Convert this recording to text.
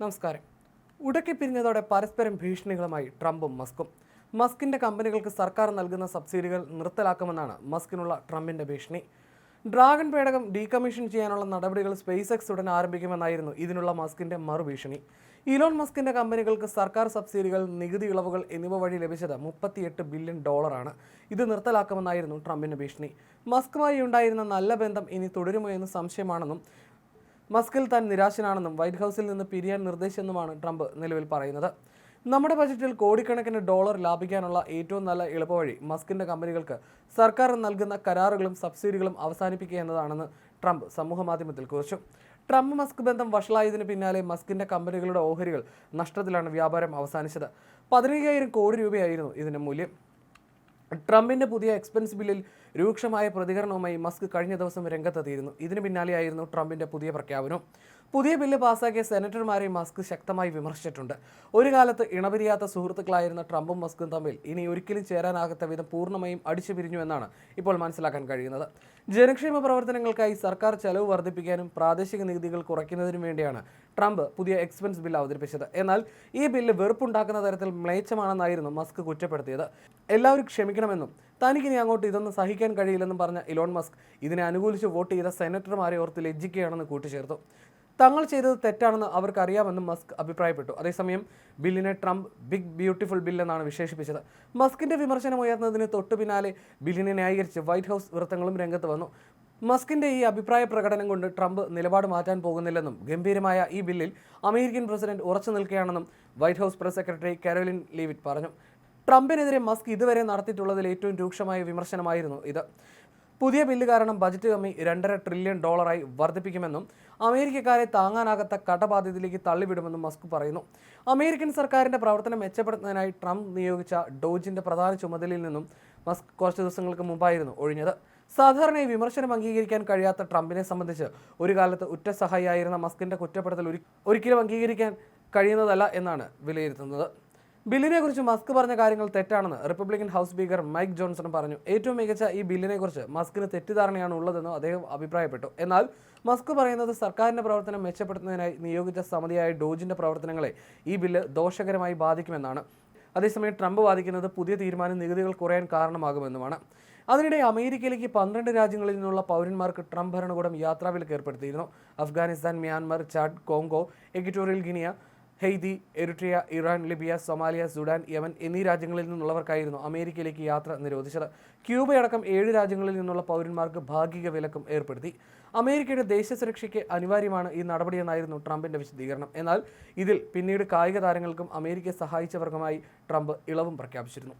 നമസ്കാരം. ഉടക്കി പിരിഞ്ഞതോടെ പരസ്പരം ഭീഷണികളുമായി ട്രംപും മസ്കും. മസ്കിന്റെ കമ്പനികൾക്ക് സർക്കാർ നൽകുന്ന സബ്സിഡികൾ നിർത്തലാക്കുമെന്നാണ് മസ്കിനുള്ള ട്രംപിന്റെ ഭീഷണി. ഡ്രാഗൺ പേടകം ഡീകമ്മീഷൻ ചെയ്യാനുള്ള നടപടികൾ സ്പേസ് എക്സ് ഉടൻ ആരംഭിക്കുമെന്നായിരുന്നു ഇതിനുള്ള മസ്കിന്റെ മറുഭീഷണി. ഇലോൺ മസ്കിന്റെ കമ്പനികൾക്ക് സർക്കാർ സബ്സിഡികൾ നികുതി ഇളവുകൾ എന്നിവ വഴി ലഭിച്ചത് മുപ്പത്തിയെട്ട് ബില്യൺ ഡോളറാണ്. ഇത് നിർത്തലാക്കുമെന്നായിരുന്നു ട്രംപിന്റെ ഭീഷണി. മസ്കുമായി ഉണ്ടായിരുന്ന നല്ല ബന്ധം ഇനി തുടരുമോ എന്ന് സംശയമാണെന്നും മസ്കിൽ താൻ നിരാശനാണെന്നും വൈറ്റ് ഹൗസിൽ നിന്ന് പിരിയാൻ നിർദ്ദേശമെന്നുമാണ് ട്രംപ് നിലവിൽ പറയുന്നത്. നമ്മുടെ ബജറ്റിൽ കോടിക്കണക്കിന് ഡോളർ ലാഭിക്കാനുള്ള ഏറ്റവും നല്ല എളുപ്പവഴി മസ്കിന്റെ കമ്പനികൾക്ക് സർക്കാർ നൽകുന്ന കരാറുകളും സബ്സിഡികളും അവസാനിപ്പിക്കുക എന്നതാണെന്ന് ട്രംപ് സമൂഹമാധ്യമത്തിൽ കുറിച്ചു. ട്രംപ് മസ്ക് ബന്ധം വഷളായതിനു പിന്നാലെ മസ്കിന്റെ കമ്പനികളുടെ ഓഹരികൾ നഷ്ടത്തിലാണ് വ്യാപാരം അവസാനിച്ചത്. പതിനയ്യായിരം കോടി രൂപയായിരുന്നു ഇതിന്റെ മൂല്യം. ട്രംപിന്റെ പുതിയ എക്സ്പെൻസ് ബില്ലിൽ രൂക്ഷമായ പ്രതികരണവുമായി മസ്ക് കഴിഞ്ഞ ദിവസം രംഗത്തെത്തിയിരുന്നു. ഇതിന് പിന്നാലെയായിരുന്നു ട്രംപിന്റെ പുതിയ പ്രഖ്യാപനം. പുതിയ ബില്ല് പാസാക്കിയ സെനറ്റർമാരെ മസ്ക് ശക്തമായി വിമർശിച്ചിട്ടുണ്ട്. ഒരു കാലത്ത് ഇണപിരിയാത്ത സുഹൃത്തുക്കളായിരുന്ന ട്രംപും മസ്കും തമ്മിൽ ഇനി ഒരിക്കലും ചേരാനാകാത്ത വിധം പൂർണമായും അടിച്ചു പിരിഞ്ഞു എന്നാണ് ഇപ്പോൾ മനസ്സിലാക്കാൻ കഴിയുന്നത്. ജനക്ഷേമ പ്രവർത്തനങ്ങൾക്കായി സർക്കാർ ചെലവ് വർദ്ധിപ്പിക്കാനും പ്രാദേശിക നികുതികൾ കുറയ്ക്കുന്നതിനും വേണ്ടിയാണ് ട്രംപ് പുതിയ എക്സ്പെൻസ് ബില്ല് അവതരിപ്പിച്ചത്. എന്നാൽ ഈ ബില്ല് വെറുപ്പുണ്ടാക്കുന്ന തരത്തിൽ മ്ലേച്ഛമാണെന്നായിരുന്നു മസ്ക് കുറ്റപ്പെടുത്തിയത്. എല്ലാവരും ക്ഷമിക്കണമെന്നും തനിക്കിനി അങ്ങോട്ട് ഇതൊന്നും സഹിക്കാൻ കഴിയില്ലെന്നും പറഞ്ഞ ഇലോൺ മസ്ക് ഇതിനെ അനുകൂലിച്ച് വോട്ട് ചെയ്ത സെനറ്റർമാരെ ഓർത്ത് ലജ്ജിക്കുകയാണെന്ന് കൂട്ടിച്ചേർത്തു. തങ്ങൾ ചെയ്തത് തെറ്റാണെന്ന് അവർക്കറിയാമെന്നും മസ്ക് അഭിപ്രായപ്പെട്ടു. അതേസമയം ബില്ലിനെ ട്രംപ് ബിഗ് ബ്യൂട്ടിഫുൾ ബിൽ എന്നാണ് വിശേഷിപ്പിച്ചത്. മസ്കിന്റെ വിമർശനം ഉയർന്നതിന് തൊട്ടു പിന്നാലെ ബില്ലിനെ ന്യായീകരിച്ച് വൈറ്റ് ഹൗസ് വൃത്തങ്ങളും രംഗത്ത് വന്നു. മസ്കിന്റെ ഈ അഭിപ്രായ പ്രകടനം കൊണ്ട് ട്രംപ് നിലപാട് മാറ്റാൻ പോകുന്നില്ലെന്നും ഗംഭീരമായ ഈ ബില്ലിൽ അമേരിക്കൻ പ്രസിഡന്റ് ഉറച്ചു നിൽക്കുകയാണെന്നും White House press secretary Karoline Leavitt പറഞ്ഞു. ട്രംപിനെതിരെ മസ്ക് ഇതുവരെ നടത്തിയിട്ടുള്ളതിൽ ഏറ്റവും രൂക്ഷമായ വിമർശനമായിരുന്നു ഇത്. പുതിയ ബില്ല് കാരണം ബജറ്റ് കമ്മി രണ്ടര ട്രില്യൺ ഡോളറായി വർദ്ധിപ്പിക്കുമെന്നും അമേരിക്കക്കാരെ താങ്ങാനാകാത്ത കടബാധ്യതയിലേക്ക് തള്ളിവിടുമെന്നും മസ്ക് പറയുന്നു. അമേരിക്കൻ സർക്കാരിന്റെ പ്രവർത്തനം മെച്ചപ്പെടുത്തുന്നതിനായി ട്രംപ് നിയോഗിച്ച ഡോജിന്റെ പ്രധാന ചുമതലയിൽ നിന്നും മസ്ക് കുറച്ച് ദിവസങ്ങൾക്ക് മുമ്പായിരുന്നു ഒഴിഞ്ഞത്. സാധാരണയായി വിമർശനം അംഗീകരിക്കാൻ കഴിയാത്ത ട്രംപിനെ സംബന്ധിച്ച് ഒരു കാലത്ത് ഉറ്റ സഹായിയായിരുന്ന മസ്കിന്റെ കുറ്റപ്പെടുത്തൽ ഒരിക്കലും അംഗീകരിക്കാൻ കഴിയുന്നതല്ല എന്നാണ് വിലയിരുത്തുന്നത്. ബില്ലിനെ കുറിച്ച് മസ്ക് പറഞ്ഞ കാര്യങ്ങൾ തെറ്റാണെന്ന് Republican House Speaker Mike Johnson പറഞ്ഞു. ഏറ്റവും മികച്ച ഈ ബില്ലിനെ കുറിച്ച് മസ്കിന് തെറ്റിദ്ധാരണയാണ് ഉള്ളതെന്നും അദ്ദേഹം അഭിപ്രായപ്പെട്ടു. എന്നാൽ മസ്ക് പറയുന്നത് സർക്കാരിന്റെ പ്രവർത്തനം മെച്ചപ്പെടുത്തുന്നതിനായി നിയോഗിച്ച സമിതിയായ ഡോജിന്റെ പ്രവർത്തനങ്ങളെ ഈ ബില്ല് ദോഷകരമായി ബാധിക്കുമെന്നാണ്. അതേസമയം ട്രംപ് വാദിക്കുന്നത് പുതിയ തീരുമാനം നികുതികൾ കുറയാൻ കാരണമാകുമെന്നുമാണ്. അതിനിടെ അമേരിക്കയിലേക്ക് പന്ത്രണ്ട് രാജ്യങ്ങളിൽ നിന്നുള്ള പൗരന്മാർക്ക് ട്രംപ് ഭരണകൂടം യാത്രാവിലക്ക് ഏർപ്പെടുത്തിയിരുന്നു. Afghanistan Myanmar Chad Congo Equatorial Guinea Haiti Eritrea Iran Libya Somalia Sudan Yemen എന്നീ രാജ്യങ്ങളിൽ നിന്നുള്ളവർക്കായിരുന്നു അമേരിക്കയിലേക്ക് യാത്ര നിരോധിച്ചത്. ക്യൂബയടക്കം ഏഴ് രാജ്യങ്ങളിൽ നിന്നുള്ള പൗരന്മാർക്ക് ഭാഗിക വിലക്കും ഏർപ്പെടുത്തി. അമേരിക്കയുടെ ദേശീയ സുരക്ഷയ്ക്ക് അനിവാര്യമാണ് ഈ നടപടിയെന്നായിരുന്നു ട്രംപിന്റെ വിശദീകരണം. എന്നാൽ ഇതിൽ പിന്നീട് കായിക താരങ്ങൾക്കും അമേരിക്കയെ സഹായിച്ചവർക്കുമായി ട്രംപ് ഇളവും പ്രഖ്യാപിച്ചിരുന്നു.